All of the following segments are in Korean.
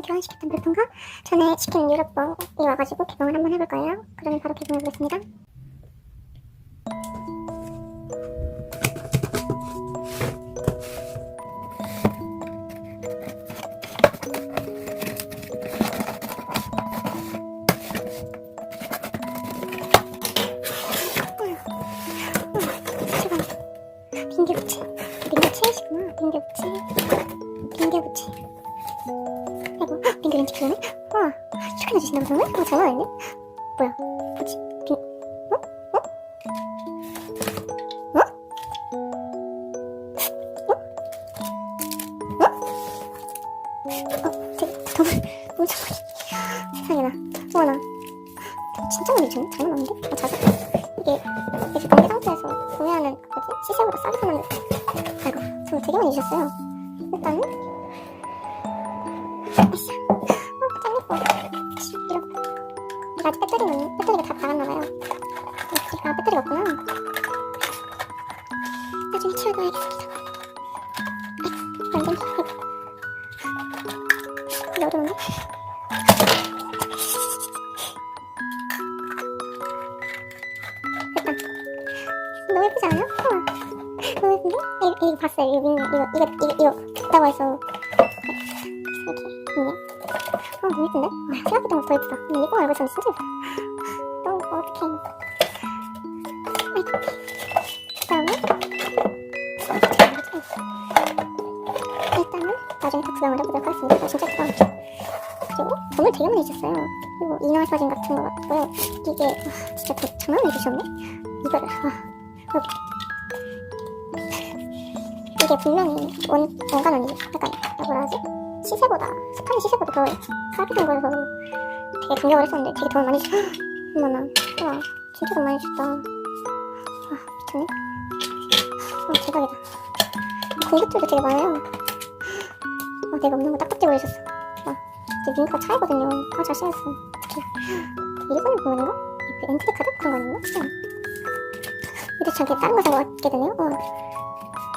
그냥 교환시켰던 물품과 전에 시킨 유럽봉이 와가지고 개봉을 한번 해볼 거예요. 그러면 바로 개봉해 보겠습니다. 제발 빙계부치 빙계치시구나 빙계부치 왠지 귀여네 와 축하해 주신다고 정말? 어 장난 아닌데? 뭐야 뭐지 빙 어? 어? 어? 어? 어? 어? 되게 너무 너무 장난 세상에나 어머나 진짜 많이 줬네 장난 아닌데? 어 자세 이게 이렇게 공개 상태에서 구매하는 뭐지? 시세보다 싸게 사면 아이고 돈 되게 많이 주셨어요 일단은 아이씨 어 이런 이거 아직 배터리는 배터리가 다 나갔나봐요 아 배터리가 없구나 나중에 채워놔야겠습니다 아이고 완전 이게 어려운데? 됐다 너무 예쁘지 않아요? 너무 예쁜데? 이거, 이거 봤어요 이거 민 이거 이거 이거 이거 있다고 해서 있네 아 너무 예쁜데? 아, 생각했던 것더 예쁘다. 근데 이거 말고 전 진짜 예쁘다. 너무 어떡해 아이고 그다음에 일단은 나중에 다 구경을 해보도록 하겠습니다. 이거 진짜 예쁘다. 그리고 돈을 되게 많이 주셨어요. 그리고 인화 사진 같은 거 같고요. 이게 와, 진짜 돈 장난 아니게 주셨네? 이거를 아, 여기 이게 분명히 원, 원가는 약간 뭐라 하지? 시세보다 스판의 시세보다 더 싸비싼 거여서 되게 감격을 했었는데 되게 돈 많이 주 어머나 와 진짜 돈 많이 줬다. 아 미쳤네. 아 대박이다. 공격들도 되게 많아요. 아 내가 없는 거 딱딱지 보여줬어. 와 이제 민가가 차이거든요. 아 잘생겼어. 일본을 보면인가? 그 엔트리 카드? 그런 거 아닌가? 근데 저게 다른 거산거 같게 되네요. 어.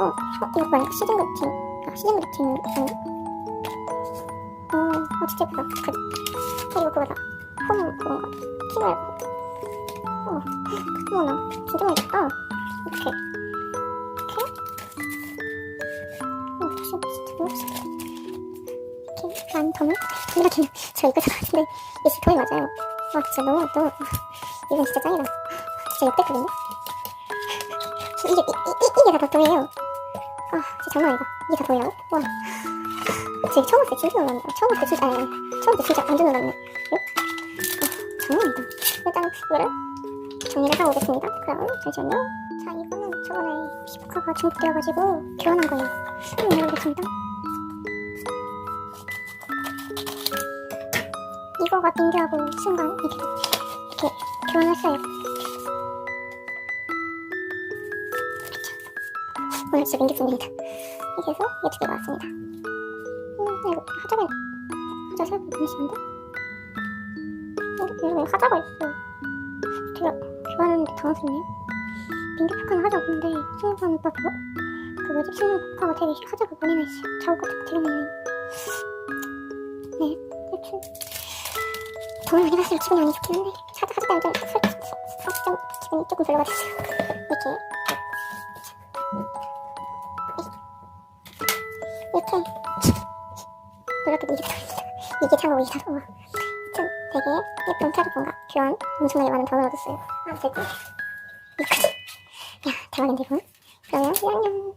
어, 어, 이거 뭐야? 시즌 그루틴. 아, 시즌 그루틴. 아닌 가? 어, 어, 진짜 예쁘다. 어떡하지? 아, 이거 그거다. 홈, 그건가? 키노야. 어, 어머나. 진짜 줬다. 이렇게. 이렇게. 어, 조심, 진짜 너무 조심. 이렇게, 안 덤을? 이렇게, 저 이거 잘하는데, 이게 진짜 덤이 맞아요. 와, 진짜 너무, 너무, 이건 진짜 짱이다. 진짜 역대급인데? 이게, 이, 이, 이게 다 덕동이에요. 아, 진짜 장난 아니다. 이게 다 보여요? 와. 진짜 처음 때 진짜 놀랐네. 처음 때 진짜, 아니, 아니. 처음 봤을 때 진짜 완전 놀랐네. 어? 아, 장난 아니다. 일단, 이거를 정리를 하고 오겠습니다. 그럼, 잠시만요. 자, 이거는 저번에 시포카가 중복되어가지고 교환한 거예요. 한번 열어보겠습니다. 이거가 빙교하고 순간 이렇게, 이렇게 교환했어요. 오늘 진짜 민기품입니다. 이게 해서 이게 두 개가 왔습니다. 음, 이거 하자가, 하자 너무 심한데? 이거 왜 하자가 있어? 제가 교환하는데 당황스럽네요. 포카는 하자 없는데, 승관 오빠 그거? 그 뭐지? 승관 포카가 되게 하자가 많이 나있어요. 작업 같은 거 되게 많이. 네, 여튼. 돈을 많이 받으면 기분이 많이 좋긴 한데, 하자, 하자 때문에 좀, 설, 설, 좀, 기분이 조금 별로가 됐어요. 이렇게. 이렇게 놀랍게 도 이게 이게 참 오이다 우와 참 되게 예쁜 타르폰과 교환 엄청나게 많은 돈을 얻었어요. 아 됐고 이거지 야 대박인데 이건? 그러면 안녕